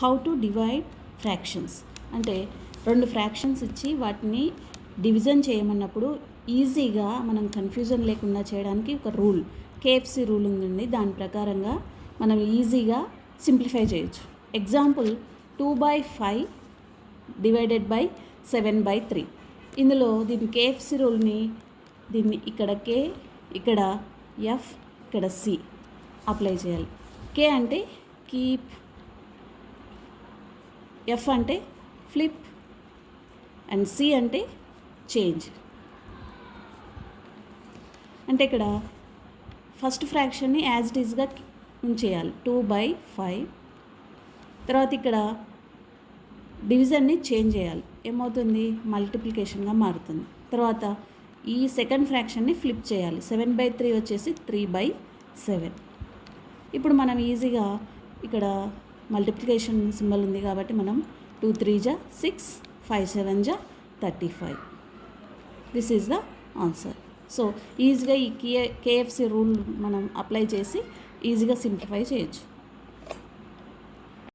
How to divide fractions అంటే రెండు fractions ఇచ్చి వాటిని డివిజన్ చేయమన్నప్పుడు ఈజీగా మనం కన్ఫ్యూజన్ లేకుండా చేయడానికి ఒక రూల్ కేఎఫ్సి రూల్ ఉందండి. దాని ప్రకారంగా మనం ఈజీగా సింప్లిఫై చేయొచ్చు. Example two by five divided by seven by three ఇందులో దీని కేఎఫ్సి రూల్ని దీన్ని ఇక్కడ కే ఇక్కడ ఎఫ్ ఇక్కడ సి అప్లై చేయాలి. కే అంటే కీప్ ఎఫ్ అంటే ఫ్లిప్ అండ్ సి అంటే చేంజ్ అంటే ఇక్కడ ఫస్ట్ ఫ్రాక్షన్ని యాజ్ ఇట్ ఈస్గా ఉంచేయాలి. టూ బై ఫైవ్ తర్వాత ఇక్కడ డివిజన్ని చేంజ్ చేయాలి. ఏమవుతుంది? మల్టిప్లికేషన్గా మారుతుంది. తర్వాత ఈ సెకండ్ ఫ్రాక్షన్ని ఫ్లిప్ చేయాలి. సెవెన్ బై త్రీ వచ్చేసి త్రీ బై సెవెన్ ఇప్పుడు మనం ఈజీగా ఇక్కడ మల్టిప్లికేషన్ సింబల్ ఉంది కాబట్టి మనం టూ త్రీ జా సిక్స్ ఫైవ్ సెవెన్ జా thirty five. This is the answer so ఈజీగా ఈ కే కేఎఫ్సి రూల్ మనం అప్లై చేసి ఈజీగా సింప్లిఫై చేయొచ్చు.